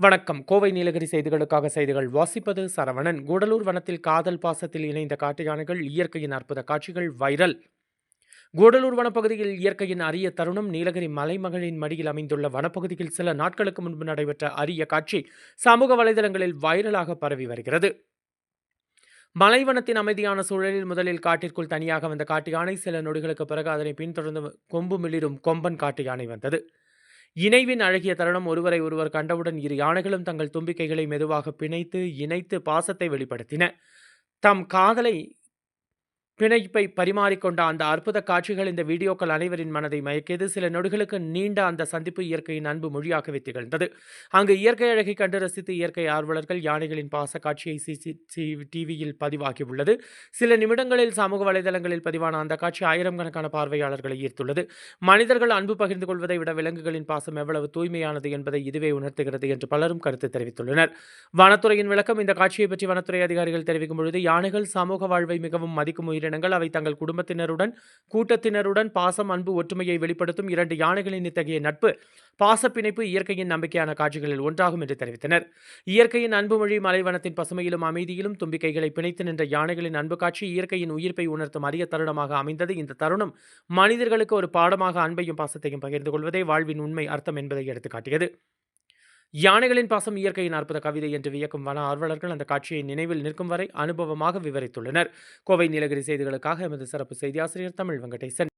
வணக்கம். கோவை நீலகிரி செய்திகளுக்காக செய்திகள் வாசிப்பது சரவணன். கூடலூர் வனத்தில் காதல் பாசத்தில் இணைந்த காட்டு யானைகள் இயற்கையின் அற்புத காட்சிகள் வைரல். கூடலூர் வனப்பகுதியில் இயற்கையின் அரிய தருணம் நீலகிரி மலைமகளின் மடியில் அமைந்துள்ள வனப்பகுதியில் சில நாட்களுக்கு முன்பு நடைபெற்ற அரிய காட்சி சமூக வலைதளங்களில் வைரலாக பரவி வருகிறது. மலைவனத்தின் அமைதியான சூழலில் முதலில் காட்டிற்குள் தனியாக வந்த காட்டு யானை சில நொடிகளுக்கு பிறகு அதனை பின்தொடர்ந்து கொம்பு மிளிரும் கொம்பன் காட்டு யானை வந்தது. இணைவின் அழகிய தருணம் ஒருவரை ஒருவர் கண்டவுடன் இரு யானைகளும் தங்கள் தும்பிக்கைகளை மெதுவாக பிணைத்து இணைத்து பாசத்தை வெளிப்படுத்தின. தம் காதலை பிணைப்பை பரிமாறிக்கொண்ட அந்த அற்புத காட்சிகள் இந்த வீடியோக்கள் அனைவரின் மனதை மயக்கியது. சில நொடிகளுக்கு நீண்ட அந்த சந்திப்பு இயற்கையின் அன்பு மொழியாகவே திகழ்ந்தது. அங்கு இயற்கை அழகை கண்டு ரசித்து இயற்கை ஆர்வலர்கள் யானைகளின் பாச காட்சியை சிசிடிவி டிவியில் பதிவாகியுள்ளது. சில நிமிடங்களில் சமூக வலைதளங்களில் பதிவான அந்த காட்சி ஆயிரம் கணக்கான பார்வையாளர்களை ஈர்த்துள்ளது. மனிதர்கள் அன்பு பகிர்ந்து கொள்வதை விட விலங்குகளின் பாசம் எவ்வளவு தூய்மையானது என்பதை இதுவே உணர்த்துகிறது என்று பலரும் கருத்து தெரிவித்துள்ளனர். வனத்துறையின் விளக்கம் இந்த காட்சியை பற்றி வனத்துறை அதிகாரிகள் தெரிவிக்கும் பொழுது யானைகள் சமூக வாழ்வை மிகவும் மதிக்கும் உயிரினங்கள் அவை தங்கள் குடும்பத்தினருடன் கூட்டத்தினருடன் பாசம் அன்பு ஒற்றுமையை வெளிப்படுத்தும் இரண்டு யானைகளின் இத்தகைய நட்பு பாசப்பிணைப்பு இயற்கையின் நம்பிக்கையான காட்சிகளில் ஒன்றாகும் என்று தெரிவித்தனர். இயற்கையின் அன்பு மொழி மலைவனத்தின் பசுமையிலும் அமைதியிலும் தும்பிக்கைகளை பிணைத்து நின்ற யானைகளின் அன்பு காட்சி இயற்கையின் உயிர்ப்பை உணர்த்தும் அரிய தருணமாக அமைந்தது. இந்த தருணம் மனிதர்களுக்கு ஒரு பாடமாக அன்பையும் பாசத்தையும் பகிர்ந்து கொள்வதே வாழ்வின் உண்மை அர்த்தம் என்பதை எடுத்துக்காட்டியது. யானைகளின் பாசம் இயற்கையின் அற்புத கவிதை என்று வியக்கும் வன ஆர்வலர்கள் அந்த காட்சியை நினைவில் நிற்கும் வரை அனுபவமாக விவரித்துள்ளனர். கோவை நீலகிரி செய்திகளுக்காக எமது சிறப்பு செய்தி ஆசிரியர் தமிழ் வெங்கடேசன்.